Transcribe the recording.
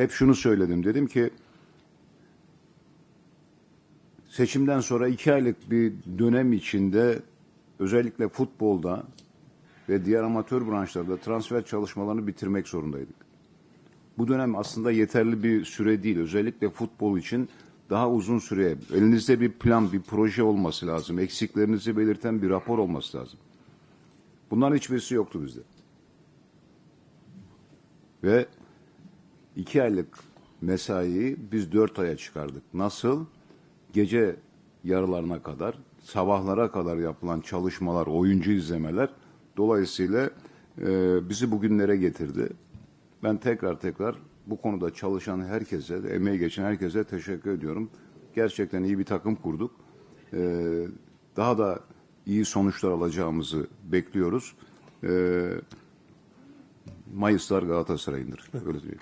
hep şunu söyledim. Dedim ki seçimden sonra iki aylık bir dönem içinde özellikle futbolda ve diğer amatör branşlarda transfer çalışmalarını bitirmek zorundaydık. Bu dönem aslında yeterli bir süre değil. Özellikle futbol için daha uzun süre elinizde bir plan, bir proje olması lazım. Eksiklerinizi belirten bir rapor olması lazım. Bunların hiçbirisi yoktu bizde. Ve iki aylık mesaiyi biz dört aya çıkardık. Nasıl? Gece yarılarına kadar, sabahlara kadar yapılan çalışmalar, oyuncu izlemeler dolayısıyla e, bizi bugünlere getirdi. Ben tekrar tekrar bu konuda çalışan herkese, emeği geçen herkese teşekkür ediyorum. Gerçekten iyi bir takım kurduk. E, daha da iyi sonuçlar alacağımızı bekliyoruz. E, Mayıslar Galatasaray'ındır. Öyle diyelim.